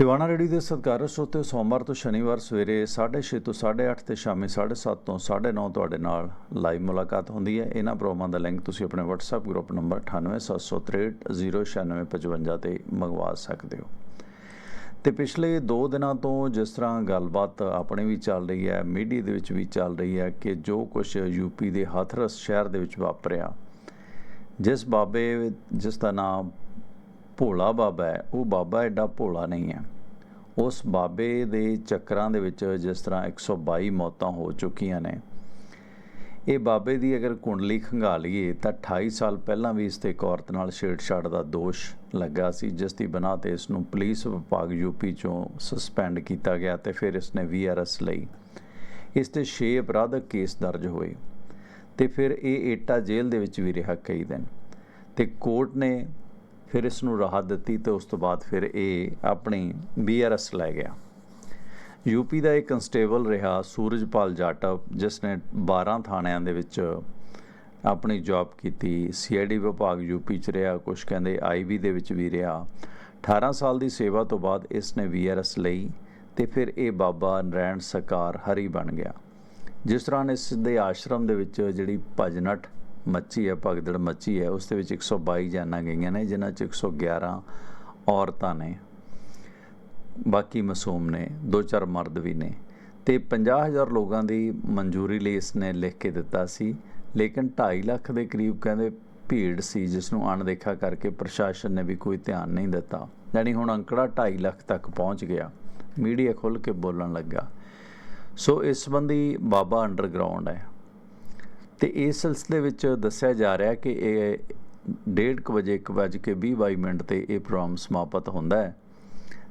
Tiwana ready ਦੇ ਸਤਿਕਾਰ ਸਰੋਤੇ ਸੋਮਵਾਰ ਤੋਂ ਸ਼ਨੀਵਾਰ ਸਵੇਰੇ 6:30 ਤੋਂ 8:30 ਤੇ ਸ਼ਾਮੀ 7:30 ਤੋਂ 9:30 ਤੁਹਾਡੇ ਨਾਲ ਲਾਈਵ ਮੁਲਾਕਾਤ ਹੁੰਦੀ ਹੈ। ਇਹਨਾਂ ਪ੍ਰੋਗਰਾਮਾਂ ਦਾ ਲਿੰਕ ਤੁਸੀਂ ਆਪਣੇ WhatsApp ਗਰੁੱਪ ਨੰਬਰ 9873609655 ਤੇ ਮੰਗਵਾ ਸਕਦੇ ਹੋ। ਤੇ ਪਿਛਲੇ 2 ਦਿਨਾਂ ਤੋਂ ਜਿਸ ਤਰ੍ਹਾਂ ਗੱਲਬਾਤ ਆਪਣੇ ਵੀ ਚੱਲ ਰਹੀ ਹੈ, ਮੀਡੀਆ ਦੇ ਵਿੱਚ ਵੀ ਚੱਲ ਰਹੀ ਹੈ ਕਿ ਜੋ ਕੁਝ ਯੂਪੀ ਦੇ ਹਾਥਰਸ ਸ਼ਹਿਰ ਦੇ ਵਿੱਚ ਵਾਪਰਿਆ, ਜਿਸ ਬਾਬੇ, ਜਿਸ ਦਾ ਨਾਮ ਭੋਲਾ ਬਾਬਾ ਹੈ, ਉਹ ਬਾਬਾ ਐਡਾ ਭੋਲਾ ਨਹੀਂ ਹੈ। ਉਸ ਬਾਬੇ ਦੇ ਚੱਕਰਾਂ ਦੇ ਵਿੱਚ ਜਿਸ ਤਰ੍ਹਾਂ 122 ਮੌਤਾਂ ਹੋ ਚੁੱਕੀਆਂ ਨੇ। ਇਹ ਬਾਬੇ ਦੀ ਅਗਰ ਕੁੰਡਲੀ ਖੰਗਾਲੀਏ ਤਾਂ 28 ਸਾਲ ਪਹਿਲਾਂ ਵੀ ਇਸ ਤੇ ਇੱਕ ਔਰਤ ਨਾਲ ਛੇੜਛਾੜ ਦਾ ਦੋਸ਼ ਲੱਗਾ ਸੀ, ਜਿਸ ਦੀ ਬਣਾ ਤੇ ਇਸ ਨੂੰ ਪੁਲਿਸ ਵਿਭਾਗ ਯੂਪੀ ਚੋਂ ਸਸਪੈਂਡ ਕੀਤਾ ਗਿਆ ਤੇ ਫਿਰ ਇਸ ਨੇ ਵੀਆਰਐਸ ਲਈ। ਇਸ ਤੇ 6 ਅਪਰਾਧਕ ਕੇਸ ਦਰਜ ਹੋਏ ਤੇ ਫਿਰ ਇਹ ਏਟਾ ਜੇਲ੍ਹ ਦੇ ਵਿੱਚ ਵੀ ਰਿਹਾ ਕਈ ਦਿਨ। ਤੇ ਕੋਰਟ ਨੇ ਫਿਰ ਇਸ ਨੂੰ ਰਾਹਤ ਦਿੱਤੀ ਤੇ ਉਸ ਤੋਂ ਬਾਅਦ ਫਿਰ ਇਹ ਆਪਣੀ ਬੀਆਰਐਸ ਲੈ ਗਿਆ। ਯੂਪੀ ਦਾ ਇੱਕ ਕਨਸਟੇਬਲ ਰਿਹਾ, ਸੂਰਜਪਾਲ ਜਾਟਵ ਜਿਸ ਨੇ 12 ਥਾਣਿਆਂ ਦੇ ਵਿੱਚ ਆਪਣੀ ਜੌਬ ਕੀਤੀ। ਸੀਆਈਡੀ ਵਿਭਾਗ ਯੂਪੀ ਚ ਰਿਹਾ ਕੁਝ ਕਹਿੰਦੇ ਆਈਬੀ ਦੇ ਵਿੱਚ ਵੀ ਰਿਹਾ। 18 ਸਾਲ ਦੀ ਸੇਵਾ ਤੋਂ ਬਾਅਦ ਇਸ ਨੇ ਵੀਆਰਐਸ ਲਈ ਤੇ ਫਿਰ ਇਹ ਬਾਬਾ ਨਰੈਣ ਸਰਕਾਰ ਹਰੀ ਬਣ ਗਿਆ। ਜਿਸ ਤਰ੍ਹਾਂ ਇਸ ਦੇ ਆਸ਼ਰਮ ਦੇ ਵਿੱਚ ਜਿਹੜੀ ਭਜਨਟ ਮੱਛੀ ਹੈ ਭਗਦੜ ਮੱਛੀ ਹੈ, ਉਸ ਦੇ ਵਿੱਚ 122 ਜਾਨਾਂ ਗਈਆਂ ਨੇ, ਜਿਨ੍ਹਾਂ ਚ 111 ਔਰਤਾਂ ਨੇ, ਬਾਕੀ ਮਾਸੂਮ ਨੇ, ਦੋ ਚਾਰ ਮਰਦ ਵੀ ਨੇ। ਤੇ 50000 ਲੋਕਾਂ ਦੀ ਮਨਜ਼ੂਰੀ ਲਈ ਇਸ ਨੇ ਲਿਖ ਕੇ ਦਿੱਤਾ ਸੀ, ਲੇਕਿਨ 2.5 ਲੱਖ ਦੇ ਕਰੀਬ ਕਹਿੰਦੇ ਭੀੜ ਸੀ ਜਿਸ ਨੂੰ ਅਣਦੇਖਾ ਕਰਕੇ ਪ੍ਰਸ਼ਾਸਨ ਨੇ ਵੀ ਕੋਈ ਧਿਆਨ ਨਹੀਂ ਦਿੱਤਾ। ਯਾਨੀ ਹੁਣ ਅੰਕੜਾ 2.5 ਲੱਖ ਤੱਕ ਪਹੁੰਚ ਗਿਆ। ਮੀਡੀਆ ਖੁੱਲ ਕੇ ਬੋਲਣ ਲੱਗਾ। ਸੋ ਇਸ ਸੰਬੰਧੀ ਬਾਬਾ ਅੰਡਰਗਰਾਉਂਡ ਹੈ। ਤੇ ਇਸ ਸਿਲਸਿਲੇ ਵਿੱਚ ਦੱਸਿਆ ਜਾ ਰਿਹਾ ਕਿ ਇਹ 1:30 ਵਜੇ 1 ਵਜੇ ਕੇ 20 ਮਿੰਟ ਤੇ ਇਹ ਪ੍ਰੋਗਰਾਮ ਸਮਾਪਤ ਹੁੰਦਾ ਹੈ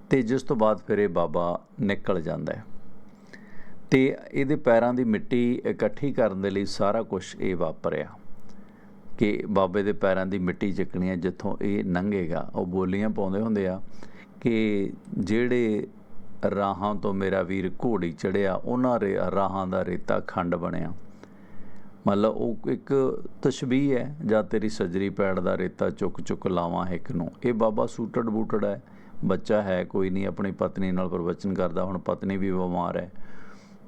ਤੇ ਜਿਸ ਤੋਂ ਬਾਅਦ ਫਿਰ ਇਹ ਬਾਬਾ ਨਿਕਲ ਜਾਂਦਾ ਹੈ। ਤੇ ਇਹਦੇ ਪੈਰਾਂ ਦੀ ਮਿੱਟੀ ਇਕੱਠੀ ਕਰਨ ਦੇ ਲਈ ਸਾਰਾ ਕੁਝ ਇਹ ਵਾਪਰਿਆ ਕਿ ਬਾਬੇ ਦੇ ਪੈਰਾਂ ਦੀ ਮਿੱਟੀ ਚੱਕਣੀ ਹੈ, ਜਿੱਥੋਂ ਇਹ ਲੰਘੇਗਾ ਉਹ ਬੋਲੀਆਂ ਪਾਉਂਦੇ ਹੁੰਦੇ ਆ ਕਿ ਜਿਹੜੇ ਰਾਹਾਂ ਤੋਂ ਮੇਰਾ ਵੀਰ ਘੋੜੀ ਚੜਿਆ ਉਹਨਾਂ ਰੇ, ਰਾਹਾਂ ਦਾ ਰੇਤਾ ਖੰਡ ਬਣਿਆ। ਮਤਲਬ ਉਹ ਇੱਕ ਤਸ਼ਬੀਹ ਹੈ, ਜਾਂ ਤੇਰੀ ਸਜਰੀ ਪੈੜ ਦਾ ਰੇਤਾ ਚੁੱਕ ਚੁੱਕ ਲਾਵਾਂ ਇੱਕ ਨੂੰ। ਇਹ ਬਾਬਾ ਸੂਟਡ ਬੂਟੜ ਹੈ, ਬੱਚਾ ਹੈ, ਕੋਈ ਨਹੀਂ, ਆਪਣੀ ਪਤਨੀ ਨਾਲ ਪ੍ਰਵਚਨ ਕਰਦਾ, ਹੁਣ ਪਤਨੀ ਵੀ ਬਿਮਾਰ ਹੈ।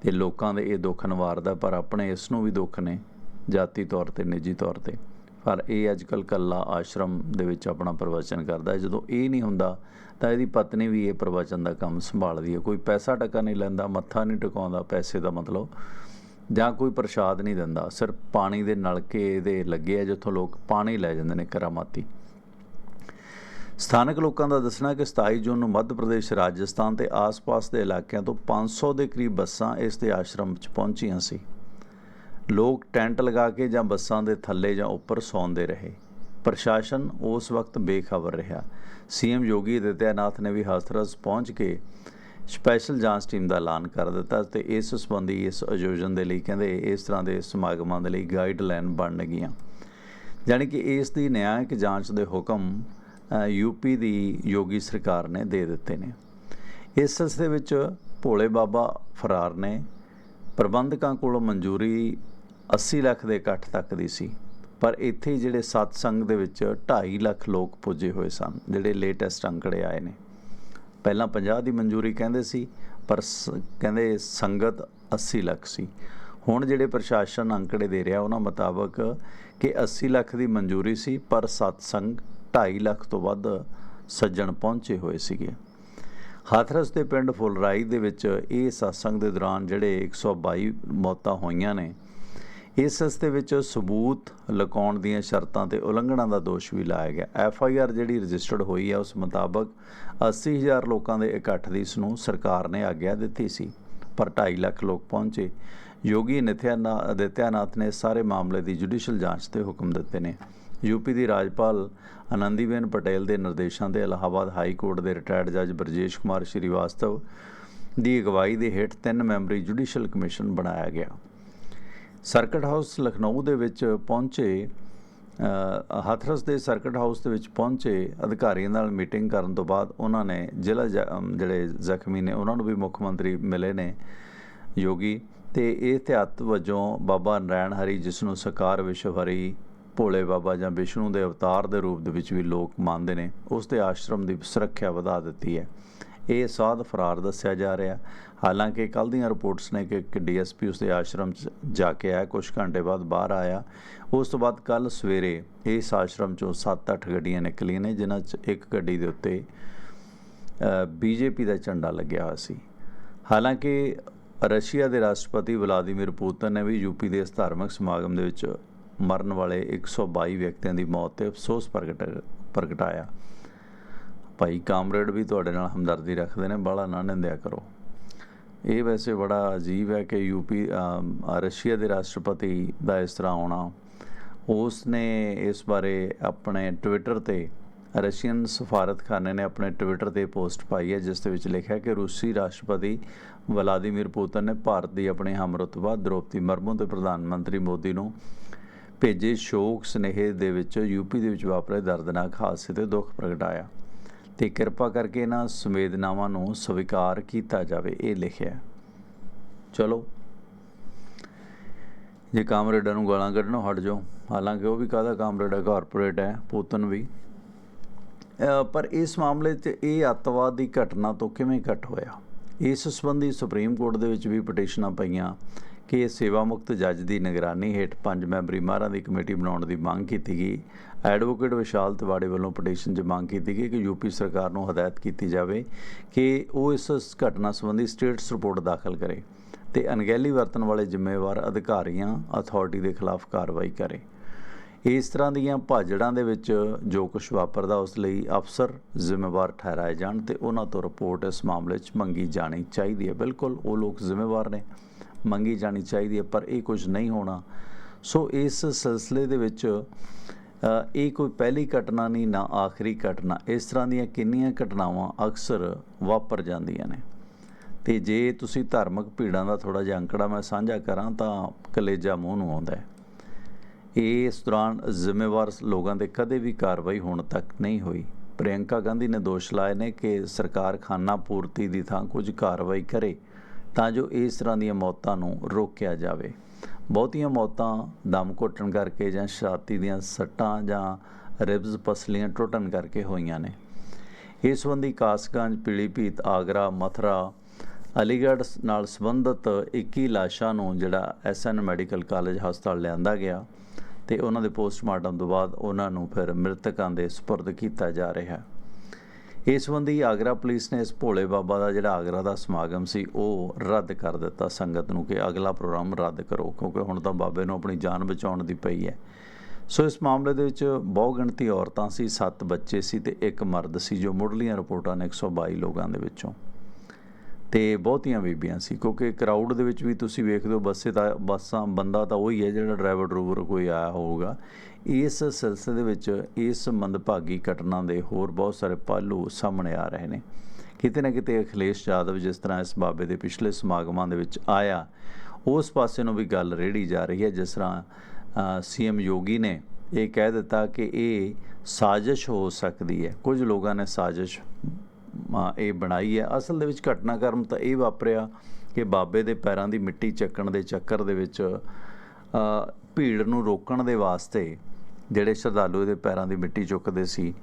ਤੇ ਲੋਕਾਂ ਦੇ ਇਹ ਦੁੱਖ ਨਿਵਾਰਦਾ ਪਰ ਆਪਣੇ ਇਸ ਨੂੰ ਵੀ ਦੁੱਖ ਨੇ, ਜਾਤੀ ਤੌਰ ਤੇ, ਨਿੱਜੀ ਤੌਰ ਤੇ। ਪਰ ਇਹ ਅੱਜ ਕੱਲ ਕੱਲਾ ਆਸ਼ਰਮ ਦੇ ਵਿੱਚ ਆਪਣਾ ਪ੍ਰਵਚਨ ਕਰਦਾ ਜਦੋਂ ਇਹ ਨਹੀਂ ਹੁੰਦਾ, ਤਾਂ ਇਹਦੀ ਪਤਨੀ ਵੀ ਇਹ ਪ੍ਰਵਚਨ ਦਾ ਕੰਮ ਸੰਭਾਲਦੀ ਹੈ। ਕੋਈ ਪੈਸਾ ਟਕਾ ਨਹੀਂ ਲੈਂਦਾ, ਮੱਥਾ ਨਹੀਂ ਟਿਕਾਉਂਦਾ, ਪੈਸੇ ਦਾ ਮਤਲਬ ਜਾਂ ਕੋਈ ਪ੍ਰਸ਼ਾਦ ਨਹੀਂ ਦਿੰਦਾ, ਸਿਰਫ ਪਾਣੀ ਦੇ ਨਲਕੇ ਇਹਦੇ ਲੱਗੇ ਆ ਜਿੱਥੋਂ ਲੋਕ ਪਾਣੀ ਲੈ ਜਾਂਦੇ ਨੇ ਕਰਾਮਾਤੀ। ਸਥਾਨਕ ਲੋਕਾਂ ਦਾ ਦੱਸਣਾ ਕਿ 27 ਜੂਨ ਨੂੰ ਮੱਧ ਪ੍ਰਦੇਸ਼, ਰਾਜਸਥਾਨ ਤੇ ਆਸ-ਪਾਸ ਦੇ ਇਲਾਕਿਆਂ ਤੋਂ 500 ਦੇ ਕਰੀਬ ਬੱਸਾਂ ਇਸ ਦੇ ਆਸ਼ਰਮ ਵਿੱਚ ਪਹੁੰਚੀਆਂ ਸੀ। ਲੋਕ ਟੈਂਟ ਲਗਾ ਕੇ ਜਾਂ ਬੱਸਾਂ ਦੇ ਥੱਲੇ ਜਾਂ ਉੱਪਰ ਸੌਂਦੇ ਰਹੇ। ਪ੍ਰਸ਼ਾਸਨ ਉਸ ਵਕਤ ਬੇਖਬਰ ਰਿਹਾ। ਸੀਐਮ ਯੋਗੀ ਆਦਿੱਤਿਆਨਾਥ ਨੇ ਵੀ ਹਾਥਰਸ ਪਹੁੰਚ ਕੇ ਸਪੈਸ਼ਲ ਜਾਂਚ ਟੀਮ ਦਾ ਐਲਾਨ ਕਰ ਦਿੱਤਾ ਤੇ ਇਸ ਸੰਬੰਧੀ ਇਸ ਆਯੋਜਨ ਦੇ ਲਈ ਕਹਿੰਦੇ ਇਸ ਤਰ੍ਹਾਂ ਦੇ ਸਮਾਗਮਾਂ ਦੇ ਲਈ ਗਾਈਡਲਾਈਨ ਬਣਨਗੀਆਂ ਗਈਆਂ। ਕਿ ਇਸ ਦੀ ਨਿਆਂਇਕ ਜਾਂਚ ਦੇ ਹੁਕਮ ਯੂਪੀ ਦੀ ਯੋਗੀ ਸਰਕਾਰ ਨੇ ਦੇ ਦਿੱਤੇ ਨੇ। ਇਸ ਸਿਲਸਿਲੇ ਵਿੱਚ ਭੋਲੇ ਬਾਬਾ ਫਰਾਰ ਨੇ। ਪ੍ਰਬੰਧਕਾਂ ਕੋਲੋਂ ਮਨਜ਼ੂਰੀ 80 ਲੱਖ ਦੇ ਇਕੱਠ ਤੱਕ ਦੀ ਸੀ, ਪਰ ਇੱਥੇ ਜਿਹੜੇ ਸਤਸੰਗ ਦੇ ਵਿੱਚ 2.5 ਲੱਖ ਲੋਕ ਪੁੱਜੇ ਹੋਏ ਸਨ, ਜਿਹੜੇ ਲੇਟੈਸਟ ਅੰਕੜੇ ਆਏ ਨੇ। ਪਹਿਲਾਂ 50 ਦੀ ਮਨਜ਼ੂਰੀ ਕਹਿੰਦੇ ਸੀ, ਪਰ ਕਹਿੰਦੇ ਸੰਗਤ 80 ਲੱਖ ਸੀ। ਹੁਣ ਜਿਹੜੇ ਪ੍ਰਸ਼ਾਸਨ ਅੰਕੜੇ ਦੇ ਰਿਹਾ, ਉਹਨਾਂ ਮੁਤਾਬਕ ਕਿ 80 ਲੱਖ ਦੀ ਮਨਜ਼ੂਰੀ ਸੀ, ਪਰ ਸਤਸੰਗ 2.5 ਲੱਖ ਤੋਂ ਵੱਧ ਸੱਜਣ ਪਹੁੰਚੇ ਹੋਏ ਸੀਗੇ। ਹਾਥਰਸ ਦੇ ਪਿੰਡ ਫੁਲਰਾਈ ਦੇ ਵਿੱਚ ਇਹ ਸਤਸੰਗ ਦੇ ਦੌਰਾਨ ਜਿਹੜੇ 122 ਮੌਤਾਂ ਹੋਈਆਂ ਨੇ, ਇਸ ਦੇ ਵਿੱਚ ਸਬੂਤ ਲਕਾਉਣ ਦੀਆਂ ਸ਼ਰਤਾਂ ਤੇ ਉਲੰਘਣਾ ਦਾ ਦੋਸ਼ ਵੀ ਲਾਇਆ ਗਿਆ। ਐਫ ਆਈ ਆਰ ਜਿਹੜੀ ਰਜਿਸਟਰਡ ਹੋਈ ਹੈ ਉਸ ਮੁਤਾਬਕ 80000 ਲੋਕਾਂ ਦੇ ਇਕੱਠ ਦੀ ਇਸ ਨੂੰ ਸਰਕਾਰ ਨੇ ਆਗਿਆ ਦਿੱਤੀ ਸੀ, ਪਰ 2.5 ਲੱਖ ਲੋਕ ਪਹੁੰਚੇ। ਯੋਗੀ ਨਿਤਿਆਨਾਥ ਨੇ ਸਾਰੇ ਮਾਮਲੇ ਦੀ ਜੁਡੀਸ਼ੀਅਲ ਜਾਂਚ ਦੇ ਹੁਕਮ ਦਿੱਤੇ ਨੇ। ਯੂਪੀ ਦੀ ਰਾਜਪਾਲ ਆਨੰਦੀਬੇਨ ਪਟੇਲ ਦੇ ਨਿਰਦੇਸ਼ਾਂ ਤੇ ਇਲਾਹਾਬਾਦ ਹਾਈ ਕੋਰਟ ਦੇ ਰਿਟਾਇਰਡ ਜੱਜ ਬਰਜੇਸ਼ ਕੁਮਾਰ ਸ਼੍ਰੀਵਾਸਤਵ ਦੀ ਅਗਵਾਈ ਦੇ ਹੇਠ ਤਿੰਨ ਮੈਂਬਰੀ ਜੁਡੀਸ਼ੀਅਲ ਕਮਿਸ਼ਨ ਬਣਾਇਆ ਗਿਆ। ਸਰਕਟ ਹਾਊਸ ਲਖਨਊ ਦੇ ਵਿੱਚ ਪਹੁੰਚੇ ਹਾਥਰਸ ਦੇ ਸਰਕਟ ਹਾਊਸ ਦੇ ਵਿੱਚ ਪਹੁੰਚੇ ਅਧਿਕਾਰੀਆਂ ਨਾਲ ਮੀਟਿੰਗ ਕਰਨ ਤੋਂ ਬਾਅਦ ਉਹਨਾਂ ਨੇ ਜ਼ਿਲ੍ਹਾ ਜਿਹੜੇ ਜ਼ਖਮੀ ਨੇ, ਉਹਨਾਂ ਨੂੰ ਵੀ ਮੁੱਖ ਮੰਤਰੀ ਮਿਲੇ ਨੇ, ਯੋਗੀ। ਤੇ ਇਹ ਇਤਿਹਾਤ ਵਜੋਂ ਬਾਬਾ ਨਰੈਣ ਹਰੀ, ਜਿਸ ਨੂੰ ਸਕਾਰ ਵਿਸ਼ਵ ਹਰੀ ਭੋਲੇ ਬਾਬਾ ਜਾਂ ਵਿਸ਼ਨੂੰ ਦੇ ਅਵਤਾਰ ਦੇ ਰੂਪ ਦੇ ਵਿੱਚ ਵੀ ਲੋਕ ਮੰਨਦੇ ਨੇ, ਉਸ ਦੇ ਆਸ਼ਰਮ ਦੀ ਸੁਰੱਖਿਆ ਵਧਾ ਦਿੱਤੀ ਹੈ। ਇਹ ਸਾਧ ਫਰਾਰ ਦੱਸਿਆ ਜਾ ਰਿਹਾ। ਹਾਲਾਂਕਿ ਕੱਲ ਦੀਆਂ ਰਿਪੋਰਟਸ ਨੇ ਕਿ ਇੱਕ ਡੀਐਸਪੀ ਉਸਦੇ ਆਸ਼ਰਮ 'ਚ ਜਾ ਕੇ ਆਇਆ ਕੁਝ ਘੰਟੇ ਬਾਅਦ ਬਾਹਰ ਆਇਆ। ਉਸ ਤੋਂ ਬਾਅਦ ਕੱਲ ਸਵੇਰੇ ਇਸ ਆਸ਼ਰਮ 'ਚੋਂ 7-8 ਗੱਡੀਆਂ ਨਿਕਲੀਆਂ ਨੇ, ਜਿਨ੍ਹਾਂ 'ਚ ਇੱਕ ਗੱਡੀ ਦੇ ਉੱਤੇ ਬੀਜੇਪੀ ਦਾ ਝੰਡਾ ਲੱਗਿਆ ਹੋਇਆ ਸੀ। ਹਾਲਾਂਕਿ ਰਸ਼ੀਆ ਦੇ ਰਾਸ਼ਟਰਪਤੀ ਵਲਾਦੀਮੀਰ ਪੁਤਨ ਨੇ ਵੀ ਯੂਪੀ ਦੇ ਇਸ ਧਾਰਮਿਕ ਸਮਾਗਮ ਦੇ ਵਿੱਚ ਮਰਨ ਵਾਲੇ 122 ਵਿਅਕਤੀਆਂ ਦੀ ਮੌਤ ਤੇ ਅਫਸੋਸ ਪ੍ਰਗਟ, ਪ੍ਰਗਟਾਇਆ। ਭਾਈ ਕਾਮਰੇਡ ਵੀ ਤੁਹਾਡੇ ਨਾਲ ਹਮਦਰਦੀ ਰੱਖਦੇ ਨੇ ਬਾਲਾ ਨਾ ਨਿੰਦਿਆ ਕਰੋ। ਇਹ ਵੈਸੇ ਬੜਾ ਅਜੀਬ ਹੈ ਕਿ ਯੂਪੀ ਰਸ਼ੀਆ ਦੇ ਰਾਸ਼ਟਰਪਤੀ ਦਾ ਇਸ ਤਰ੍ਹਾਂ ਆਉਣਾ। ਉਸ ਨੇ ਇਸ ਬਾਰੇ ਆਪਣੇ ਟਵਿੱਟਰ ਤੇ ਰਸ਼ੀਅਨ ਸਫਾਰਤਖਾਨੇ ਨੇ ਆਪਣੇ ਟਵਿੱਟਰ ਤੇ ਪੋਸਟ ਪਾਈ ਹੈ, ਜਿਸ ਦੇ ਵਿੱਚ ਲਿਖਿਆ ਕਿ ਰੂਸੀ ਰਾਸ਼ਟਰਪਤੀ ਵਲਾਦੀਮੀਰ ਪੁਤਿਨ ਨੇ ਭਾਰਤ ਦੀ ਆਪਣੀ ਹਮਰਤਬਾ ਦ੍ਰੋਪਦੀ ਮਰਮੂ ਤੇ ਪ੍ਰਧਾਨ ਮੰਤਰੀ ਮੋਦੀ ਨੂੰ ਭੇਜੇ ਸ਼ੋਕ ਸੁਨੇਹੇ ਦੇ ਵਿੱਚ ਯੂਪੀ ਦੇ ਵਿੱਚ ਵਾਪਰੇ ਦਰਦਨਾਕ ਹਾਦਸੇ ਤੇ ਦੁੱਖ ਪ੍ਰਗਟਾਇਆ। ਤੇ ਕਿਰਪਾ ਕਰਕੇ ਇਹਨਾਂ ਸੰਵੇਦਨਾਵਾਂ ਨੂੰ ਸਵੀਕਾਰ ਕੀਤਾ ਜਾਵੇ, ਇਹ ਲਿਖਿਆ ਚਲੋ। ਜੇ ਕਾਮਰੇਡਾਂ ਨੂੰ ਗਾਲਾਂ ਕੱਢਣੋਂ ਹਟ ਜਾਓ, ਹਾਲਾਂਕਿ ਉਹ ਵੀ ਕਾਹਦਾ ਕਾਮਰੇਡ ਹੈ ਕਾਰਪੋਰੇਟ ਹੈ, ਪੁਤਨ ਵੀ। ਪਰ ਇਸ ਮਾਮਲੇ 'ਚ ਇਹ ਅੱਤਵਾਦ ਦੀ ਘਟਨਾ ਤੋਂ ਕਿਵੇਂ ਘਟ ਹੋਇਆ? ਇਸ ਸੰਬੰਧੀ ਸੁਪਰੀਮ ਕੋਰਟ ਦੇ ਵਿੱਚ ਵੀ ਪਟੀਸ਼ਨਾਂ ਪਈਆਂ ਕਿ ਇਹ ਸੇਵਾ ਮੁਕਤ ਜੱਜ ਦੀ ਨਿਗਰਾਨੀ ਹੇਠ ਪੰਜ ਮੈਂਬਰੀ ਮਾਹਰਾਂ ਦੀ ਕਮੇਟੀ ਬਣਾਉਣ ਦੀ ਮੰਗ ਕੀਤੀ ਗਈ। ਐਡਵੋਕੇਟ ਵਿਸ਼ਾਲ ਤਿਵਾੜੀ ਵੱਲੋਂ ਪਟੀਸ਼ਨ 'ਚ ਮੰਗ ਕੀਤੀ ਗਈ ਕਿ ਯੂਪੀ ਸਰਕਾਰ ਨੂੰ ਹਦਾਇਤ ਕੀਤੀ ਜਾਵੇ ਕਿ ਉਹ ਇਸ ਘਟਨਾ ਸੰਬੰਧੀ ਸਟੇਟਸ ਰਿਪੋਰਟ ਦਾਖਲ ਕਰੇ ਤੇ ਅਣਗਹਿਲੀ ਵਰਤਣ ਵਾਲੇ ਜ਼ਿੰਮੇਵਾਰ ਅਧਿਕਾਰੀਆਂ, ਅਥਾਰਟੀ ਦੇ ਖਿਲਾਫ ਕਾਰਵਾਈ ਕਰੇ। ਇਸ ਤਰ੍ਹਾਂ ਦੀਆਂ ਭਾਜੜਾਂ ਦੇ ਵਿੱਚ ਜੋ ਕੁਝ ਵਾਪਰਦਾ, ਉਸ ਲਈ ਅਫਸਰ ਜ਼ਿੰਮੇਵਾਰ ਠਹਿਰਾਏ ਜਾਣ ਤੇ ਉਹਨਾਂ ਤੋਂ ਰਿਪੋਰਟ ਇਸ ਮਾਮਲੇ 'ਚ ਮੰਗੀ ਜਾਣੀ ਚਾਹੀਦੀ ਹੈ। ਬਿਲਕੁਲ, ਉਹ ਲੋਕ ਜ਼ਿੰਮੇਵਾਰ ਨੇ, ਮੰਗੀ ਜਾਣੀ ਚਾਹੀਦੀ ਹੈ, ਪਰ ਇਹ ਕੁਝ ਨਹੀਂ ਹੋਣਾ। ਸੋ ਇਸ ਸਿਲਸਿਲੇ ਦੇ ਵਿੱਚ ਇਹ ਕੋਈ ਪਹਿਲੀ ਘਟਨਾ ਨਹੀਂ, ਨਾ ਆਖਰੀ ਘਟਨਾ। ਇਸ ਤਰ੍ਹਾਂ ਦੀਆਂ ਕਿੰਨੀਆਂ ਘਟਨਾਵਾਂ ਅਕਸਰ ਵਾਪਰ ਜਾਂਦੀਆਂ ਨੇ। ਤੇ ਜੇ ਤੁਸੀਂ ਧਾਰਮਿਕ ਭੀੜਾਂ ਦਾ ਥੋੜਾ ਜਿਹਾ ਅੰਕੜਾ ਮੈਂ ਸਾਂਝਾ ਕਰਾਂ, ਤਾਂ ਕਲੇਜਾ ਮੂੰਹ ਨੂੰ ਆਉਂਦਾ ਹੈ। ਇਸ ਦੌਰਾਨ ਜ਼ਿੰਮੇਵਾਰ ਲੋਕਾਂ ਦੇ ਕਦੇ ਵੀ ਕਾਰਵਾਈ ਹੁਣ ਤੱਕ ਨਹੀਂ ਹੋਈ। ਪ੍ਰਿਯੰਕਾ ਗਾਂਧੀ ਨੇ ਦੋਸ਼ ਲਾਏ ਨੇ ਕਿ ਸਰਕਾਰ ਖਾਨਾ ਪੂਰਤੀ ਦੀ ਥਾਂ ਕੁਝ ਕਾਰਵਾਈ ਕਰੇ, ਤਾਂ ਜੋ ਇਸ ਤਰ੍ਹਾਂ ਦੀਆਂ ਮੌਤਾਂ ਨੂੰ ਰੋਕਿਆ ਜਾਵੇ। ਬਹੁਤੀਆਂ ਮੌਤਾਂ ਦਮ ਘੁੱਟਣ ਕਰਕੇ ਜਾਂ ਛਾਤੀ ਦੀਆਂ ਸੱਟਾਂ ਜਾਂ ਰਿਬਜ਼ ਪਸਲੀਆਂ ਟੁੱਟਣ ਕਰਕੇ ਹੋਈਆਂ ਨੇ। ਇਸ ਸੰਬੰਧੀ ਕਾਸਗੰਜ, ਪੀਲੀਭੀਤ, ਆਗਰਾ, ਮਥੁਰਾ, ਅਲੀਗੜ੍ਹ ਨਾਲ ਸੰਬੰਧਿਤ 21 ਲਾਸ਼ਾਂ ਨੂੰ ਜਿਹੜਾ ਐਸਐਨ ਮੈਡੀਕਲ ਕਾਲਜ ਹਸਪਤਾਲ ਲਿਆਂਦਾ ਗਿਆ ਤੇ ਉਹਨਾਂ ਦੇ ਪੋਸਟਮਾਰਟਮ ਤੋਂ ਬਾਅਦ ਉਹਨਾਂ ਨੂੰ ਫਿਰ ਮ੍ਰਿਤਕਾਂ ਦੇ ਸਪੁਰਦ ਕੀਤਾ ਜਾ ਰਿਹਾ ਹੈ। ਇਸ ਸੰਬੰਧੀ ਆਗਰਾ ਪੁਲਿਸ ਨੇ ਇਸ ਭੋਲੇ ਬਾਬਾ ਦਾ ਜਿਹੜਾ ਆਗਰਾ ਦਾ ਸਮਾਗਮ ਸੀ, ਉਹ ਰੱਦ ਕਰ ਦਿੱਤਾ। ਸੰਗਤ ਨੂੰ ਕਿ ਅਗਲਾ ਪ੍ਰੋਗਰਾਮ ਰੱਦ ਕਰੋ, ਕਿਉਂਕਿ ਹੁਣ ਤਾਂ ਬਾਬੇ ਨੂੰ ਆਪਣੀ ਜਾਨ ਬਚਾਉਣ ਦੀ ਪਈ ਹੈ। ਸੋ ਇਸ ਮਾਮਲੇ ਦੇ ਵਿੱਚ ਬਹੁ ਗਿਣਤੀ ਔਰਤਾਂ ਸੀ 7 ਬੱਚੇ ਸੀ ਤੇ ਇੱਕ ਮਰਦ ਸੀ, ਜੋ ਮੁੱਢਲੀਆਂ ਰਿਪੋਰਟਾਂ ਨੇ 122 ਲੋਕਾਂ ਦੇ ਵਿੱਚੋਂ। ਤੇ ਬਹੁਤੀਆਂ ਬੀਬੀਆਂ ਸੀ, ਕਿਉਂਕਿ ਕਰਾਊਡ ਦੇ ਵਿੱਚ ਵੀ ਤੁਸੀਂ ਵੇਖਦੇ ਹੋ, ਬੱਸੇ ਤਾਂ ਬੱਸਾਂ, ਬੰਦਾ ਤਾਂ ਉਹੀ ਹੈ ਜਿਹੜਾ ਡਰਾਈਵਰ ਡਰੂਵਰ ਕੋਈ ਆਇਆ ਹੋਊਗਾ। ਇਸ ਸਿਲਸਿਲੇ ਦੇ ਵਿੱਚ ਇਸ ਮੰਦਭਾਗੀ ਘਟਨਾ ਦੇ ਹੋਰ ਬਹੁਤ ਸਾਰੇ ਪਹਿਲੂ ਸਾਹਮਣੇ ਆ ਰਹੇ ਨੇ। ਕਿਤੇ ਨਾ ਕਿਤੇ ਅਖਿਲੇਸ਼ ਯਾਦਵ ਜਿਸ ਤਰ੍ਹਾਂ ਇਸ ਬਾਬੇ ਦੇ ਪਿਛਲੇ ਸਮਾਗਮਾਂ ਦੇ ਵਿੱਚ ਆਇਆ, ਉਸ ਪਾਸੇ ਨੂੰ ਵੀ ਗੱਲ ਰੇੜੀ ਜਾ ਰਹੀ ਹੈ, ਜਿਸ ਤਰ੍ਹਾਂ ਸੀਐਮ ਯੋਗੀ ਨੇ ਇਹ ਕਹਿ ਦਿੱਤਾ ਕਿ ਇਹ ਸਾਜ਼ਿਸ਼ ਹੋ ਸਕਦੀ ਹੈ। ਕੁਝ ਲੋਕਾਂ ਨੇ ਸਾਜ਼ਿਸ਼ ਇਹ ਬਣਾਈ ਹੈ। ਅਸਲ ਦੇ ਵਿੱਚ ਘਟਨਾਕ੍ਰਮ ਤਾਂ ਇਹ ਵਾਪਰਿਆ ਕਿ ਬਾਬੇ ਦੇ ਪੈਰਾਂ ਦੀ ਮਿੱਟੀ ਚੱਕਣ ਦੇ ਚੱਕਰ ਦੇ ਵਿੱਚ ਭੀੜ ਨੂੰ ਰੋਕਣ ਦੇ ਵਾਸਤੇ ਜਿਹੜੇ ਸ਼ਰਧਾਲੂ ਦੇ ਪੈਰਾਂ ਦੀ ਮਿੱਟੀ ਚੁੱਕਦੇ ਸੀ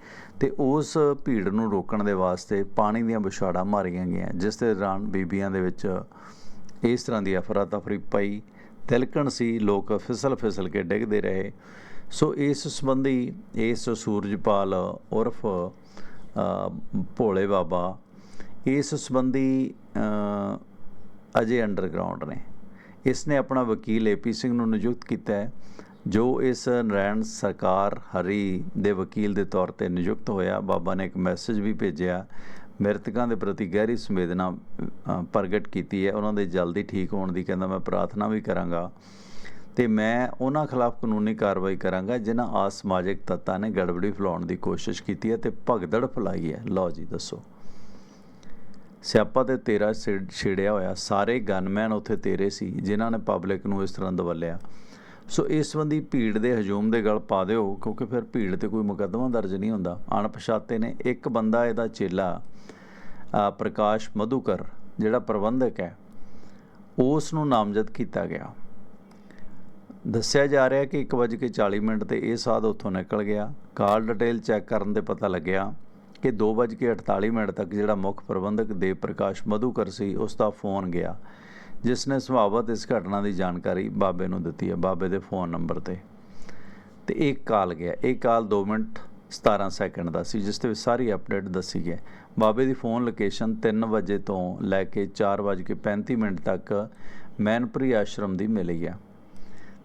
ਤੇ ਉਸ ਭੀੜ ਨੂੰ ਰੋਕਣ ਦੇ ਵਾਸਤੇ ਪਾਣੀ ਦੀਆਂ ਵਿਛਾੜਾਂ ਮਾਰੀਆਂ ਗਈਆਂ, ਜਿਸ ਦੇ ਦੌਰਾਨ ਬੀਬੀਆਂ ਦੇ ਵਿੱਚ ਇਸ ਤਰ੍ਹਾਂ ਦੀ ਅਫਰਾ ਤਫਰੀ ਪਈ। ਤਿਲਕਣ ਸੀ, ਲੋਕ ਫਿਸਲ ਫਿਸਲ ਕੇ ਡਿੱਗਦੇ ਰਹੇ। ਸੋ ਇਸ ਸੰਬੰਧੀ ਇਸ ਸੂਰਜਪਾਲ ਉਰਫ ਭੋਲੇ ਬਾਬਾ ਇਸ ਸੰਬੰਧੀ ਅਜੇ ਅੰਡਰਗਰਾਉਂਡ ਨੇ। ਇਸ ਨੇ ਆਪਣਾ ਵਕੀਲ ਏਪੀ ਸਿੰਘ ਨੂੰ ਨਿਯੁਕਤ ਕੀਤਾ ਹੈ। ਜੋ ਇਸ ਨਰੈਣ ਸਰਕਾਰ ਹਰੀ ਦੇ ਵਕੀਲ ਦੇ ਤੌਰ ਤੇ ਨਿਯੁਕਤ ਹੋਇਆ, ਬਾਬਾ ਨੇ ਇੱਕ ਮੈਸੇਜ ਵੀ ਭੇਜਿਆ, ਮ੍ਰਿਤਕਾਂ ਦੇ ਪ੍ਰਤੀ ਗਹਿਰੀ ਸੰਵੇਦਨਾ ਪ੍ਰਗਟ ਕੀਤੀ ਹੈ। ਉਹਨਾਂ ਦੇ ਜਲਦੀ ਠੀਕ ਹੋਣ ਦੀ ਕਹਿੰਦਾ, ਮੈਂ ਪ੍ਰਾਰਥਨਾ ਵੀ ਕਰਾਂਗਾ ਤੇ ਮੈਂ ਉਹਨਾਂ ਖਿਲਾਫ ਕਾਨੂੰਨੀ ਕਾਰਵਾਈ ਕਰਾਂਗਾ ਜਿਨ੍ਹਾਂ ਅਸਮਾਜਿਕ ਤੱਤਾਂ ਨੇ ਗੜਬੜੀ ਫੈਲਾਉਣ ਦੀ ਕੋਸ਼ਿਸ਼ ਕੀਤੀ ਹੈ ਤੇ ਭਗਦੜ ਫੈਲਾਈ ਹੈ। ਲਓ ਜੀ, ਦੱਸੋ। ਸਿਆਪਾ ਤੇ ਤੇਰਾ ਛਿੜ- ਛਿੜਿਆ ਹੋਇਆ। ਸਾਰੇ ਗਨਮੈਨ ਉੱਥੇ ਤੇਰੇ ਸੀ, ਜਿਨ੍ਹਾਂ ਨੇ ਪਬਲਿਕ ਨੂੰ ਇਸ ਤਰ੍ਹਾਂ ਦਵਲਿਆ ਸੋ ਇਸ ਸੰਬੰਧੀ ਭੀੜ ਦੇ ਹਜੂਮ ਦੇ ਗਲ ਪਾ ਦਿਓ, ਕਿਉਂਕਿ ਫਿਰ ਭੀੜ ਤੇ ਕੋਈ ਮੁਕੱਦਮਾ ਦਰਜ ਨਹੀਂ ਹੁੰਦਾ। ਅਣਪਛਾਤੇ ਨੇ ਇੱਕ ਬੰਦਾ ਇਹਦਾ ਚੇਲਾ ਪ੍ਰਕਾਸ਼ ਮਧੂਕਰ, ਜਿਹੜਾ ਪ੍ਰਬੰਧਕ ਹੈ ਉਸ ਨੂੰ ਨਾਮਜ਼ਦ ਕੀਤਾ ਗਿਆ। ਦੱਸਿਆ ਜਾ ਰਿਹਾ ਕਿ 1:40 ਮਿੰਟ ਤੇ ਇਹ ਸਾਧ ਉੱਥੋਂ ਨਿਕਲ ਗਿਆ। ਕਾਲ ਡਿਟੇਲ ਚੈੱਕ ਕਰਨ ਤੇ ਪਤਾ ਲੱਗਿਆ ਕਿ 2:48 ਮਿੰਟ ਤੱਕ ਜਿਹੜਾ ਮੁੱਖ ਪ੍ਰਬੰਧਕ ਦੇਵ ਪ੍ਰਕਾਸ਼ ਮਧੂਕਰ ਸੀ ਉਸ ਦਾ ਫੋਨ ਗਿਆ। ਜਿਸ ਨੇ ਸੁਭਾਵਤ ਇਸ ਘਟਨਾ ਦੀ ਜਾਣਕਾਰੀ ਬਾਬੇ ਨੂੰ ਦਿੱਤੀ ਹੈ, ਬਾਬੇ ਦੇ ਫੋਨ ਨੰਬਰ ਤੇ। ਤੇ ਇੱਕ ਕਾਲ ਗਿਆ। ਇਹ ਕਾਲ 2 ਮਿੰਟ 17 ਸੈਕਿੰਡ ਦਾ ਸੀ, ਜਿਸ ਤੇ ਸਾਰੀ ਅਪਡੇਟ ਦੱਸੀ ਗਈ ਬਾਬੇ ਦੀ ਫੋਨ ਲੋਕੇਸ਼ਨ 3 ਵਜੇ ਤੋਂ ਲੈ ਕੇ 4:35 ਮਿੰਟ ਤੱਕ ਮੈਨਪੁਰੀ ਆਸ਼ਰਮ ਦੀ ਮਿਲੀ ਹੈ।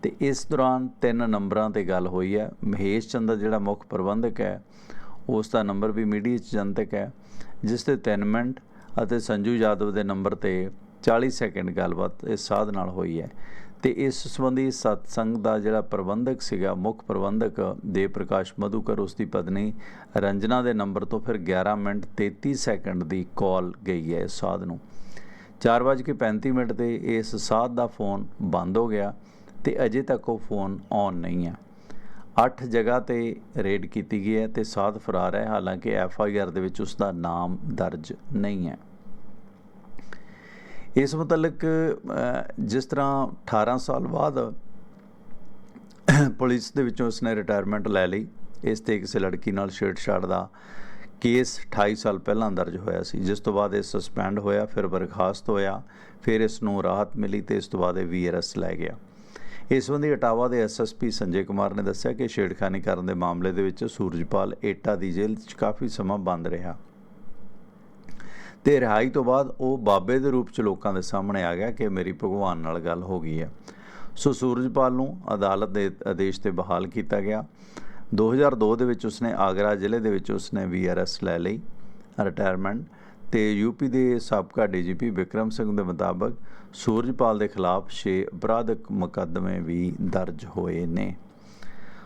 ਤੇ ਇਸ ਦੌਰਾਨ ਤਿੰਨ ਨੰਬਰਾਂ ਤੇ ਗੱਲ ਹੋਈ ਹੈ। ਮਹੇਸ਼ ਚੰਦਰ ਜਿਹੜਾ ਮੁੱਖ ਪ੍ਰਬੰਧਕ ਹੈ, ਉਸ ਦਾ ਨੰਬਰ ਵੀ ਮੀਡੀਆ 'ਚ ਜਨਤਕ ਹੈ, ਜਿਸ ਤੇ 3 ਮਿੰਟ ਅਤੇ ਸੰਜੂ ਯਾਦਵ ਦੇ ਨੰਬਰ ਤੇ 40 ਸੈਕਿੰਡ ਗੱਲਬਾਤ ਇਸ ਸਾਧ ਨਾਲ ਹੋਈ ਹੈ। ਤੇ ਇਸ ਸੰਬੰਧੀ ਸਤਸੰਗ ਦਾ ਜਿਹੜਾ ਪ੍ਰਬੰਧਕ ਸੀਗਾ, ਮੁੱਖ ਪ੍ਰਬੰਧਕ ਦੇਵ ਪ੍ਰਕਾਸ਼ ਮਧੂਕਰ, ਉਸ ਦੀ ਪਤਨੀ ਰੰਜਨਾ ਦੇ ਨੰਬਰ ਤੋਂ ਫਿਰ 11 ਮਿੰਟ 33 ਸੈਕਿੰਡ ਦੀ ਕਾਲ ਗਈ ਹੈ ਇਸ ਸਾਧ ਨੂੰ। 4:35 ਮਿੰਟ ਤੇ ਇਸ ਸਾਧ ਦਾ ਫੋਨ ਬੰਦ ਹੋ ਗਿਆ ਤੇ ਅਜੇ ਤੱਕ ਉਹ ਫੋਨ ਔਨ ਨਹੀਂ ਹੈ। 8 ਜਗ੍ਹਾ ਤੇ ਰੇਡ ਕੀਤੀ ਗਈ ਹੈ ਤੇ ਸਾਧ ਫਰਾਰ ਹੈ, ਹਾਲਾਂਕਿ ਐਫ ਆਈ ਆਰ ਦੇ ਵਿੱਚ ਉਸ ਦਾ ਨਾਮ ਦਰਜ ਨਹੀਂ ਹੈ। ਇਸ ਮੁਤਲਕ ਜਿਸ ਤਰ੍ਹਾਂ 18 ਸਾਲ ਬਾਅਦ ਪੁਲਿਸ ਦੇ ਵਿੱਚੋਂ ਉਸਨੇ ਰਿਟਾਇਰਮੈਂਟ ਲੈ ਲਈ, ਇਸ ਤੇ ਕਿਸੇ ਲੜਕੀ ਨਾਲ ਛੇੜਛਾੜ ਦਾ ਕੇਸ 28 ਸਾਲ ਪਹਿਲਾਂ ਦਰਜ ਹੋਇਆ ਸੀ। ਜਿਸ ਤੋਂ ਬਾਅਦ ਇਹ ਸਸਪੈਂਡ ਹੋਇਆ, ਫਿਰ ਬਰਖਾਸਤ ਹੋਇਆ, ਫਿਰ ਇਸ ਨੂੰ ਰਾਹਤ ਮਿਲੀ ਤੇ ਇਸ ਤੋਂ ਬਾਅਦ ਇਹ ਵੀਆਰਐਸ ਲੈ ਗਿਆ। ਇਸ ਸੰਬੰਧੀ ਅਟਾਵਾ ਦੇ ਐਸਐਸਪੀ ਸੰਜੇ ਕੁਮਾਰ ਨੇ ਦੱਸਿਆ ਕਿ ਛੇੜਖਾਨੀ ਕਰਨ ਦੇ ਮਾਮਲੇ ਦੇ ਵਿੱਚ ਸੂਰਜਪਾਲ ਏਟਾ ਦੀ ਜੇਲ੍ਹ 'ਚ ਕਾਫੀ ਸਮਾਂ ਬੰਦ ਰਿਹਾ। ਤੇ ਰਿਹਾਈ ਤੋਂ ਬਾਅਦ ਉਹ ਬਾਬੇ ਦੇ ਰੂਪ 'ਚ ਲੋਕਾਂ ਦੇ ਸਾਹਮਣੇ ਆ ਗਿਆ ਕਿ ਮੇਰੀ ਭਗਵਾਨ ਨਾਲ ਗੱਲ ਹੋ ਗਈ ਹੈ। ਸੋ ਸੂਰਜਪਾਲ ਨੂੰ ਅਦਾਲਤ ਦੇ ਆਦੇਸ਼ ਤੇ ਬਹਾਲ ਕੀਤਾ ਗਿਆ। 2002 ਦੇ ਵਿੱਚ ਉਸਨੇ ਆਗਰਾ ਜ਼ਿਲ੍ਹੇ ਦੇ ਵਿੱਚ ਉਸਨੇ ਵੀਆਰਐਸ ਲੈ ਲਈ ਰਿਟਾਇਰਮੈਂਟ ਤੇ ਯੂਪੀ ਦੇ ਸਾਬਕਾ ਡੀਜੀਪੀ ਵਿਕਰਮ ਸਿੰਘ ਦੇ ਮੁਤਾਬਕ ਸੂਰਜਪਾਲ ਦੇ ਖਿਲਾਫ 6 ਅਪਰਾਧਕ ਮੁਕੱਦਮੇ ਵੀ ਦਰਜ ਹੋਏ ਨੇ।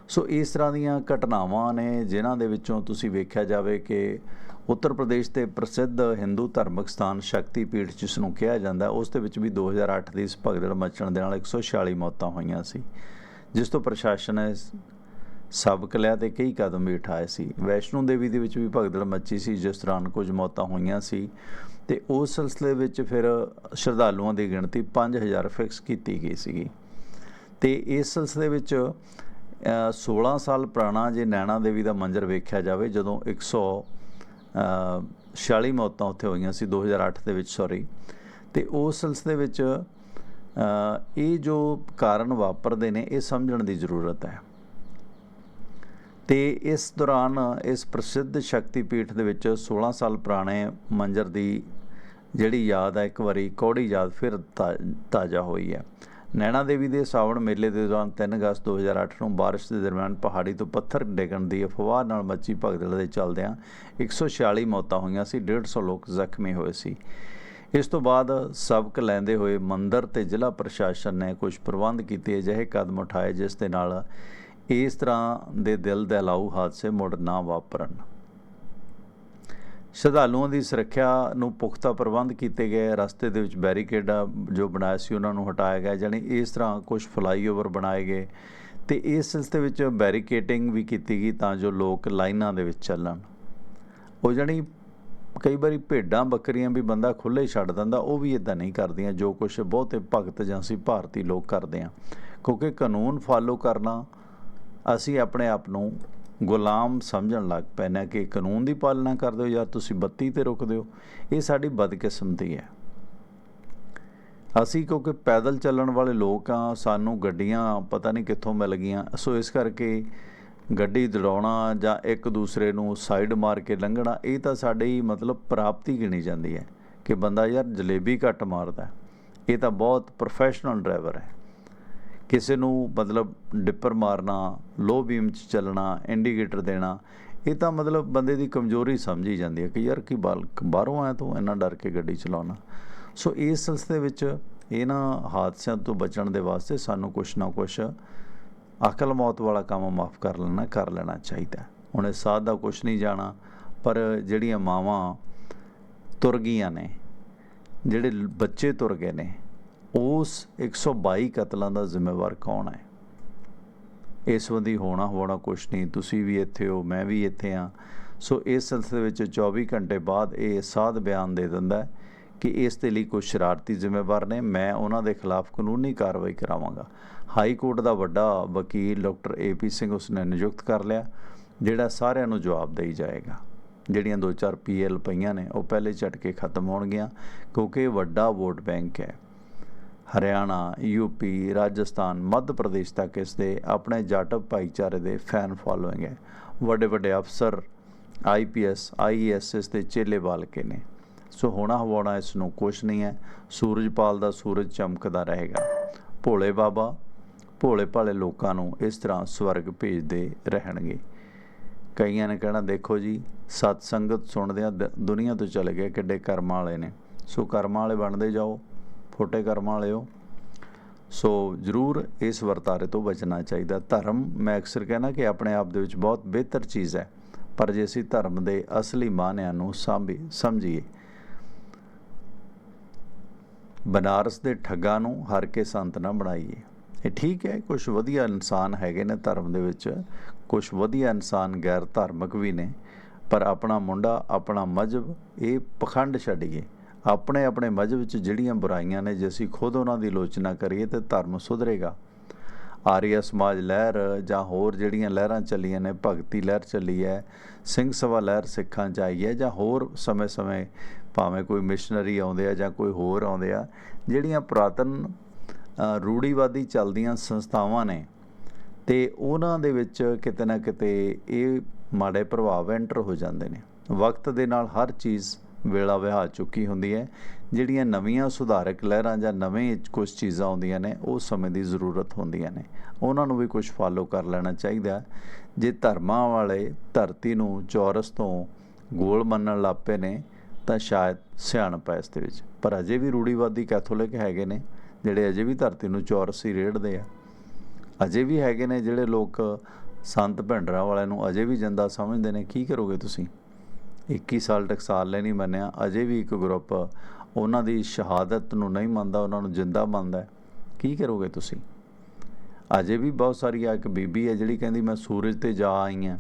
ਸੋ ਇਸ ਤਰ੍ਹਾਂ ਦੀਆਂ ਘਟਨਾਵਾਂ ਨੇ ਜਿਨ੍ਹਾਂ ਦੇ ਵਿੱਚੋਂ ਤੁਸੀਂ ਵੇਖਿਆ ਜਾਵੇ ਕਿ ਉੱਤਰ ਪ੍ਰਦੇਸ਼ ਦੇ ਪ੍ਰਸਿੱਧ ਹਿੰਦੂ ਧਾਰਮਿਕ ਸਥਾਨ ਸ਼ਕਤੀਪੀਠ ਜਿਸ ਨੂੰ ਕਿਹਾ ਜਾਂਦਾ ਉਸ ਦੇ ਵਿੱਚ ਵੀ 2008 ਦੀ ਇਸ ਭਗਦੜ ਮਚਣ ਦੇ ਨਾਲ 146 ਮੌਤਾਂ ਹੋਈਆਂ ਸੀ ਜਿਸ ਤੋਂ ਪ੍ਰਸ਼ਾਸਨ ਨੇ ਸਬਕ ਲਿਆ ਤੇ ਕਈ ਕਦਮ ਵੀ ਉਠਾਏ ਸੀ। ਵੈਸ਼ਨੂ ਦੇਵੀ ਦੇ ਵਿੱਚ ਵੀ ਭਗਦੜ ਮੱਚੀ ਸੀ ਜਿਸ ਦੌਰਾਨ ਕੁਝ ਮੌਤਾਂ ਹੋਈਆਂ ਸੀ ਤੇ ਉਸ ਸਿਲਸਿਲੇ ਵਿੱਚ ਫਿਰ ਸ਼ਰਧਾਲੂਆਂ ਦੀ ਗਿਣਤੀ 5000 ਫਿਕਸ ਕੀਤੀ ਗਈ ਸੀਗੀ। ਤੇ ਇਸ ਸਿਲਸਿਲੇ ਵਿੱਚ ਅ, 16 ਸਾਲ ਪੁਰਾਣਾ ਜੇ ਨੈਣਾ ਦੇਵੀ ਦਾ ਮੰਜ਼ਰ ਵੇਖਿਆ ਜਾਵੇ ਜਦੋਂ 100 ਅ, 46 ਮੌਤਾਂ ਉੱਥੇ ਹੋਈਆਂ ਸੀ 2008 ਦੇ ਵਿੱਚ ਸੌਰੀ ਤੇ ਉਸ ਸਿਲਸਿਲੇ ਵਿੱਚ ਇਹ ਜੋ ਕਾਰਨ ਵਾਪਰਦੇ ਨੇ, ਇਹ ਸਮਝਣ ਦੀ ਜ਼ਰੂਰਤ ਹੈ। ਤੇ ਇਸ ਦੌਰਾਨ ਇਸ ਪ੍ਰਸਿੱਧ ਸ਼ਕਤੀਪੀਠ ਦੇ ਵਿੱਚ 16 ਸਾਲ ਪੁਰਾਣੇ ਮੰਜ਼ਰ ਦੀ ਜਿਹੜੀ ਯਾਦ ਹੈ, ਇੱਕ ਵਾਰੀ ਕੌੜੀ ਯਾਦ ਫਿਰ ਤਾ- ਤਾਜ਼ਾ ਹੋਈ ਹੈ। ਨੈਣਾ ਦੇਵੀ ਦੇ ਸਾਵਣ ਮੇਲੇ ਦੇ ਦੌਰਾਨ 3 ਅਗਸਤ 2008 ਨੂੰ ਬਾਰਿਸ਼ ਦੇ ਦਰਮਿਆਨ ਪਹਾੜੀ ਤੋਂ ਪੱਥਰ ਡਿੱਗਣ ਦੀ ਅਫਵਾਹ ਨਾਲ ਮੱਚੀ ਭਗਦੜ ਦੇ ਚੱਲਦਿਆਂ 146 ਮੌਤਾਂ ਹੋਈਆਂ ਸੀ 150 ਲੋਕ ਜ਼ਖਮੀ ਹੋਏ ਸੀ। ਇਸ ਤੋਂ ਬਾਅਦ ਸਬਕ ਲੈਂਦੇ ਹੋਏ ਮੰਦਰ ਤੇ ਜ਼ਿਲ੍ਹਾ ਪ੍ਰਸ਼ਾਸਨ ਨੇ ਕੁਝ ਪ੍ਰਬੰਧ ਕੀਤੇ, ਅਜਿਹੇ ਕਦਮ ਉਠਾਏ ਜਿਸ ਦੇ ਨਾਲ ਇਸ ਤਰ੍ਹਾਂ ਦੇ ਦਿਲ ਦਹਿਲਾਊ ਹਾਦਸੇ ਮੁੜ ਨਾ ਵਾਪਰਨ। ਸ਼ਰਧਾਲੂਆਂ ਦੀ ਸੁਰੱਖਿਆ ਨੂੰ ਪੁਖਤਾ ਪ੍ਰਬੰਧ ਕੀਤੇ ਗਏ। ਰਸਤੇ ਦੇ ਵਿੱਚ ਬੈਰੀਕੇਡ ਜੋ ਬਣਾਇਆ ਸੀ, ਉਹਨਾਂ ਨੂੰ ਹਟਾਇਆ ਗਿਆ, ਜਾਣੀ ਇਸ ਤਰ੍ਹਾਂ ਕੁਝ ਫਲਾਈਓਵਰ ਬਣਾਏ ਗਏ। ਤੇ ਇਸ ਸਿਲਸਿਲੇ ਵਿੱਚ ਬੈਰੀਕੇਟਿੰਗ ਵੀ ਕੀਤੀ ਗਈ ਤਾਂ ਜੋ ਲੋਕ ਲਾਈਨਾਂ ਦੇ ਵਿੱਚ ਚੱਲਣ। ਉਹ ਜਾਣੀ ਕਈ ਵਾਰੀ ਭੇਡਾਂ, ਬੱਕਰੀਆਂ ਵੀ ਬੰਦਾ ਖੁੱਲੇ ਛੱਡ ਦਿੰਦਾ, ਉਹ ਵੀ ਇਦਾਂ ਨਹੀਂ ਕਰਦੀਆਂ, ਜੋ ਕੁਝ ਬਹੁਤੇ ਭਗਤ ਜਾਂ ਅਸੀਂ ਭਾਰਤੀ ਲੋਕ ਕਰਦੇ ਆ ਕਿਉਂਕਿ ਕਾਨੂੰਨ ਫਾਲੋ ਕਰਨਾ, ਅਸੀਂ ਆਪਣੇ ਆਪ ਨੂੰ ਗੁਲਾਮ ਸਮਝਣ ਲੱਗ ਪੈਨੇ ਕਿ ਕਾਨੂੰਨ ਦੀ ਪਾਲਣਾ ਕਰਦੇ ਹੋ ਜਾਂ ਤੁਸੀਂ ਬੱਤੀ ਤੇ ਰੁਕਦੇ ਹੋ, ਇਹ ਸਾਡੀ ਬਦਕਿਸਮਤੀ ਹੈ। ਅਸੀਂ ਕਿਉਂਕਿ ਪੈਦਲ ਚੱਲਣ ਵਾਲੇ ਲੋਕ ਆ ਸਾਨੂੰ ਗੱਡੀਆਂ ਪਤਾ ਨਹੀਂ ਕਿੱਥੋਂ ਮਿਲ ਗਈਆਂ, ਸੋ ਇਸ ਕਰਕੇ ਗੱਡੀ ਦੜਾਉਣਾ ਜਾਂ ਇੱਕ ਦੂਸਰੇ ਨੂੰ ਸਾਈਡ ਮਾਰ ਕੇ ਲੰਘਣਾ, ਇਹ ਤਾਂ ਸਾਡੀ ਮਤਲਬ ਪ੍ਰਾਪਤੀ ਗਿਣੀ ਜਾਂਦੀ ਹੈ ਕਿ ਬੰਦਾ ਯਾਰ ਜਲੇਬੀ ਘੱਟ ਮਾਰਦਾ ਇਹ ਤਾਂ ਬਹੁਤ ਪ੍ਰੋਫੈਸ਼ਨਲ ਡਰਾਈਵਰ ਹੈ। ਕਿਸੇ ਨੂੰ ਮਤਲਬ ਡਿੱਪਰ ਮਾਰਨਾ ਲੋ ਬੀਮ 'ਚ ਚੱਲਣਾ ਇੰਡੀਕੇਟਰ ਦੇਣਾ, ਇਹ ਤਾਂ ਮਤਲਬ ਬੰਦੇ ਦੀ ਕਮਜ਼ੋਰੀ ਸਮਝੀ ਜਾਂਦੀ ਹੈ ਕਿ ਯਾਰ ਕੀ ਬਾਲ ਬਾਹਰੋਂ ਆਇਆ ਤੂੰ, ਇੰਨਾ ਡਰ ਕੇ ਗੱਡੀ ਚਲਾਉਣਾ ਸੋ ਇਸ ਸਿਲਸਿਲੇ ਵਿੱਚ ਇਹਨਾਂ ਹਾਦਸਿਆਂ ਤੋਂ ਬਚਣ ਦੇ ਵਾਸਤੇ ਸਾਨੂੰ ਕੁਛ ਨਾ ਕੁਛ ਅਕਲ ਮੌਤ ਵਾਲਾ ਕੰਮ ਮਾਫ ਕਰ ਲੈਣਾ ਕਰ ਲੈਣਾ ਚਾਹੀਦਾ ਹੈ। ਹੁਣ ਇਸ ਸਾਧ ਦਾ ਕੁਛ ਨਹੀਂ ਜਾਣਾ, ਪਰ ਜਿਹੜੀਆਂ ਮਾਵਾਂ ਤੁਰ ਗਈਆਂ ਨੇ, ਜਿਹੜੇ ਬੱਚੇ ਤੁਰ ਗਏ ਨੇ ਉਸ 122 ਕਤਲਾਂ ਦਾ ਜ਼ਿੰਮੇਵਾਰ ਕੌਣ ਹੈ? ਇਸ ਸੰਬੰਧੀ ਹੋਣਾ ਹੋਣਾ ਕੁਛ ਨਹੀਂ। ਤੁਸੀਂ ਵੀ ਇੱਥੇ ਹੋ, ਮੈਂ ਵੀ ਇੱਥੇ ਆ ਸੋ ਇਸ ਸਿਲਸਿਲੇ ਵਿੱਚ 24 ਘੰਟੇ ਬਾਅਦ ਇਹ ਸਾਧ ਬਿਆਨ ਦੇ ਦਿੰਦਾ ਹੈ ਕਿ ਇਸ ਦੇ ਲਈ ਕੁਝ ਸ਼ਰਾਰਤੀ ਜ਼ਿੰਮੇਵਾਰ ਨੇ। ਮੈਂ ਉਹਨਾਂ ਦੇ ਖਿਲਾਫ ਕਾਨੂੰਨੀ ਕਾਰਵਾਈ ਕਰਾਵਾਂਗਾ। ਹਾਈ ਕੋਰਟ ਦਾ ਵੱਡਾ ਵਕੀਲ ਡਾਕਟਰ ਏਪੀ ਸਿੰਘ ਉਸਨੇ ਨਿਯੁਕਤ ਕਰ ਲਿਆ, ਜਿਹੜਾ ਸਾਰਿਆਂ ਨੂੰ ਜਵਾਬ ਦੇਈ ਜਾਏਗਾ। ਜਿਹੜੀਆਂ ਦੋ ਚਾਰ ਪੀਐਲ ਪਈਆਂ ਨੇ, ਉਹ ਪਹਿਲੇ ਝਟਕੇ ਖਤਮ ਹੋਣਗੀਆਂ, ਕਿਉਂਕਿ ਵੱਡਾ ਵੋਟ ਬੈਂਕ ਹੈ। ਹਰਿਆਣਾ ਯੂਪੀ ਰਾਜਸਥਾਨ, ਮੱਧ ਪ੍ਰਦੇਸ਼ ਤੱਕ ਇਸ ਦੇ ਆਪਣੇ ਜਾਟਵ ਭਾਈਚਾਰੇ ਦੇ ਫੈਨ ਫਾਲੋਇੰਗ ਹੈ। ਵੱਡੇ ਵੱਡੇ ਅਫਸਰ ਆਈਪੀਐਸ ਆਈਐਸ ਇਸ ਦੇ ਚੇਲੇ ਬਾਲਕੇ ਨੇ। ਸੋ ਹੋਣਾ ਹਵਾਉਣਾ ਇਸ ਨੂੰ ਕੁਛ ਨਹੀਂ ਹੈ। ਸੂਰਜਪਾਲ ਦਾ ਸੂਰਜ ਚਮਕਦਾ ਰਹੇਗਾ। ਭੋਲੇ ਬਾਬਾ, ਭੋਲੇ ਭਾਲੇ ਲੋਕਾਂ ਨੂੰ ਇਸ ਤਰ੍ਹਾਂ ਸਵਰਗ ਭੇਜਦੇ ਰਹਿਣਗੇ। ਕਈਆਂ ਨੇ ਕਹਿਣਾ, ਦੇਖੋ ਜੀ, ਸਤ ਸੰਗਤ ਸੁਣਦਿਆਂ ਦੁਨੀਆ ਤੋਂ ਚਲੇ ਗਏ ਕਿੱਡੇ ਕਰਮਾਂ ਵਾਲੇ ਨੇ। ਸੋ ਕਰਮਾਂ ਵਾਲੇ ਬਣਦੇ ਜਾਓ। ਫੋਟੇ ਕਰਮਾਂ ਵਾਲਿਓ। ਸੋ ਜ਼ਰੂਰ ਇਸ ਵਰਤਾਰੇ ਤੋਂ ਬਚਣਾ ਚਾਹੀਦਾ। ਧਰਮ, ਮੈਂ ਅਕਸਰ ਕਹਿੰਦਾ ਕਿ ਆਪਣੇ ਆਪ ਦੇ ਵਿੱਚ ਬਹੁਤ ਬਿਹਤਰ ਚੀਜ਼ ਹੈ, ਪਰ ਜੇ ਅਸੀਂ ਧਰਮ ਦੇ ਅਸਲੀ ਮਾਨਿਆਂ ਨੂੰ ਸਾਂਭੀ, ਸਮਝੀਏ। ਬਨਾਰਸ ਦੇ ਠੱਗਾਂ ਨੂੰ ਹਰ ਕੇ ਸੰਤ ਨਾ ਬਣਾਈਏ। ਇਹ ਠੀਕ ਹੈ ਕੁਝ ਵਧੀਆ ਇਨਸਾਨ ਹੈਗੇ ਨੇ ਧਰਮ ਦੇ ਵਿੱਚ ਕੁਝ ਵਧੀਆ ਇਨਸਾਨ ਗੈਰ ਧਾਰਮਿਕ ਵੀ ਨੇ, ਪਰ ਆਪਣਾ ਮੁੰਡਾ, ਆਪਣਾ ਮਜਬ ਇਹ ਪਖੰਡ ਛੱਡੀਏ। ਆਪਣੇ ਆਪਣੇ ਮਜਬ ਵਿੱਚ ਜਿਹੜੀਆਂ ਬੁਰਾਈਆਂ ਨੇ, ਜੇ ਅਸੀਂ ਖੁਦ ਉਹਨਾਂ ਦੀ ਲੋਚਨਾ ਕਰੀਏ ਤੇ ਧਰਮ ਸੁਧਰੇਗਾ। ਆਰੀਆ ਸਮਾਜ ਲਹਿਰ ਜਾਂ ਹੋਰ ਜਿਹੜੀਆਂ ਲਹਿਰਾਂ ਚੱਲੀਆਂ ਨੇ, ਭਗਤੀ ਲਹਿਰ ਚੱਲੀ ਹੈ, ਸਿੰਘ ਸਭਾ ਲਹਿਰ ਸਿੱਖਾਂ ਚ ਆਈ ਹੈ ਜਾਂ ਹੋਰ ਸਮੇਂ-ਸਮੇਂ ਭਾਵੇਂ ਕੋਈ ਮਿਸ਼ਨਰੀ ਆਉਂਦੇ ਆ ਜਾਂ ਕੋਈ ਹੋਰ ਆਉਂਦੇ ਆ, ਜਿਹੜੀਆਂ ਪੁਰਾਤਨ ਰੂੜੀਵਾਦੀ ਚੱਲਦੀਆਂ ਸੰਸਥਾਵਾਂ ਨੇ, ਤੇ ਉਹਨਾਂ ਦੇ ਵਿੱਚ ਕਿਤੇ ਨਾ ਕਿਤੇ ਇਹ ਮਾੜੇ ਪ੍ਰਭਾਵ ਐਂਟਰ ਹੋ ਜਾਂਦੇ ਨੇ। ਵਕਤ ਦੇ ਨਾਲ ਹਰ ਚੀਜ਼ ਵੇਲਾ ਵਿਹਾ ਚੁੱਕੀ ਹੁੰਦੀ ਹੈ। ਜਿਹੜੀਆਂ ਨਵੀਆਂ ਸੁਧਾਰਕ ਲਹਿਰਾਂ ਜਾਂ ਨਵੇਂ ਕੁਝ ਚੀਜ਼ਾਂ ਆਉਂਦੀਆਂ ਨੇ, ਉਹ ਸਮੇਂ ਦੀ ਜ਼ਰੂਰਤ ਹੁੰਦੀਆਂ ਨੇ। ਉਹਨਾਂ ਨੂੰ ਵੀ ਕੁਝ ਫਾਲੋ ਕਰ ਲੈਣਾ ਚਾਹੀਦਾ ਜੇ ਧਰਮਾਂ ਵਾਲੇ ਧਰਤੀ ਨੂੰ ਚੌਰਸ ਤੋਂ ਗੋਲ ਮੰਨਣ ਲੱਪੇ ਨੇ, ਤਾਂ ਸ਼ਾਇਦ ਸਿਆਣਪ ਹੈ ਇਸ ਦੇ ਵਿੱਚ। ਪਰ ਅਜੇ ਵੀ ਰੂੜੀਵਾਦੀ ਕੈਥੋਲਿਕ ਹੈਗੇ ਨੇ, ਜਿਹੜੇ ਅਜੇ ਵੀ ਧਰਤੀ ਨੂੰ ਚੌਰਸ ਹੀ ਰੇੜਦੇ ਆ। ਅਜੇ ਵੀ ਹੈਗੇ ਨੇ ਜਿਹੜੇ ਲੋਕ ਸੰਤ ਭਿੰਡਰਾਂ ਵਾਲਿਆਂ ਨੂੰ ਅਜੇ ਵੀ ਜਿੰਦਾ ਸਮਝਦੇ ਨੇ। ਕੀ ਕਰੋਗੇ ਤੁਸੀਂ? 21 ਸਾਲ ਟਕਸਾਲ ਲਈ ਨਹੀਂ ਮੰਨਿਆ, ਅਜੇ ਵੀ ਇੱਕ ਗਰੁੱਪ ਉਹਨਾਂ ਦੀ ਸ਼ਹਾਦਤ ਨੂੰ ਨਹੀਂ ਮੰਨਦਾ, ਉਹਨਾਂ ਨੂੰ ਜਿੰਦਾ ਮੰਨਦਾ ਕੀ ਕਰੋਗੇ ਤੁਸੀਂ? ਅਜੇ ਵੀ ਬਹੁਤ ਸਾਰੀ ਆ, ਇੱਕ ਬੀਬੀ ਹੈ ਜਿਹੜੀ ਕਹਿੰਦੀ, ਮੈਂ ਸੂਰਜ ਤੇ ਜਾ ਆਈ ਹਾਂ।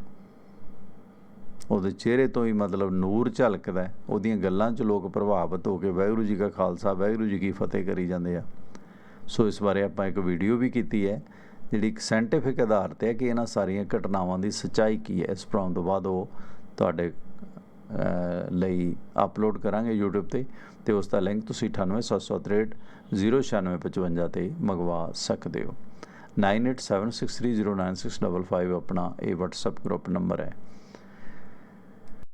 ਉਹਦੇ ਚਿਹਰੇ ਤੋਂ ਹੀ ਮਤਲਬ ਨੂਰ ਝਲਕਦਾ ਉਹਦੀਆਂ ਗੱਲਾਂ 'ਚ ਲੋਕ ਪ੍ਰਭਾਵਿਤ ਹੋ ਕੇ ਵਾਹਿਗੁਰੂ ਜੀ ਕਾ ਖਾਲਸਾ, ਵਾਹਿਗੁਰੂ ਜੀ ਕੀ ਫਤਿਹ ਕਰੀ ਜਾਂਦੇ ਆ। ਸੋ ਇਸ ਬਾਰੇ ਆਪਾਂ ਇੱਕ ਵੀਡੀਓ ਵੀ ਕੀਤੀ ਹੈ, ਜਿਹੜੀ ਇੱਕ ਸਾਇੰਟੀਫਿਕ ਆਧਾਰ ਤੇ ਹੈ ਕਿ ਇਹਨਾਂ ਸਾਰੀਆਂ ਘਟਨਾਵਾਂ ਦੀ ਸੱਚਾਈ ਕੀ ਹੈ। ਇਸ ਪ੍ਰੋਗਰਾਮ ਤੋਂ ਬਾਅਦ ਉਹ ਤੁਹਾਡੇ ਲਈ ਅਪਲੋਡ ਕਰਾਂਗੇ YouTube ਤੇ ਤੇ ਉਸ ਦਾ ਲਿੰਕ ਤੁਸੀਂ 98763 09655 ਤੇ ਮੰਗਵਾ ਸਕਦੇ ਹੋ। 9876309655 ਆਪਣਾ ਇਹ WhatsApp ਗਰੁੱਪ ਨੰਬਰ ਹੈ।